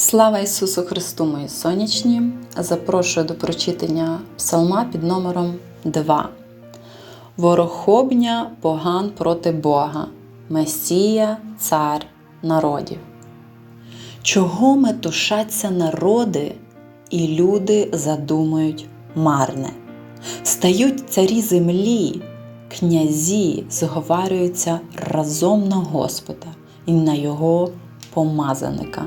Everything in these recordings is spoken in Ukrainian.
Слава Ісусу Христу, мої сонячні! Запрошую до прочитання псалма під номером 2. Ворохобня поган проти Бога, Месія, Цар народів. Чого метушаться народи, і люди задумують марне? Стають царі землі, князі зговарюються разом на Господа і на Його помазаника.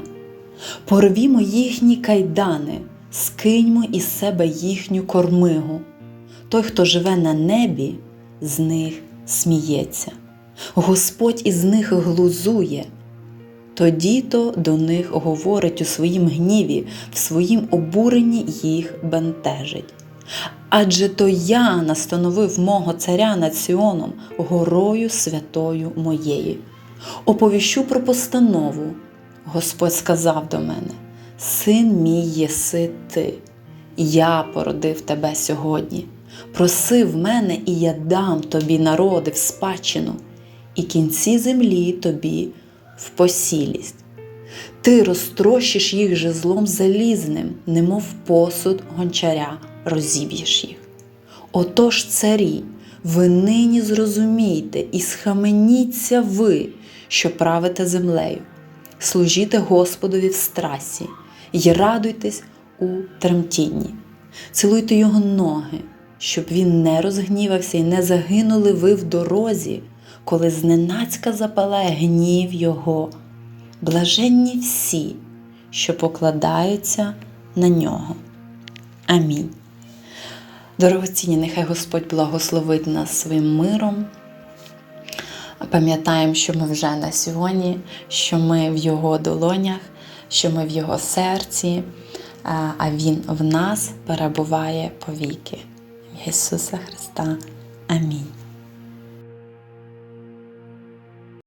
Порвімо їхні кайдани, скиньмо із себе їхню кормигу. Той, хто живе на небі, з них сміється. Господь із них глузує. Тоді то до них говорить у своїм гніві, в своїм обуренні їх бентежить. Адже то я настановив мого царя над Сіоном, горою святою моєю. Оповіщу про постанову. Господь сказав до мене: Син мій єси ти, я породив тебе сьогодні. Просив мене, і я дам тобі народи в спадщину, і кінці землі тобі в посілість. Ти розтрощиш їх жезлом залізним, немов посуд гончаря розіб'єш їх. Отож, царі, ви нині зрозумійте і схаменіться ви, що правите землею служіте Господові в страсі й радуйтесь у тремтінні, цілуйте Його ноги, щоб він не розгнівався і не загинули ви в дорозі, коли зненацька запалає гнів Його. Блаженні всі, що покладаються на нього. Амінь. Дорогоцінні, нехай Господь благословить нас своїм миром. Пам'ятаємо, що ми вже на сьогодні, що ми в Його долонях, що ми в Його серці, а Він в нас перебуває повіки. Ісуса Христа. Амінь.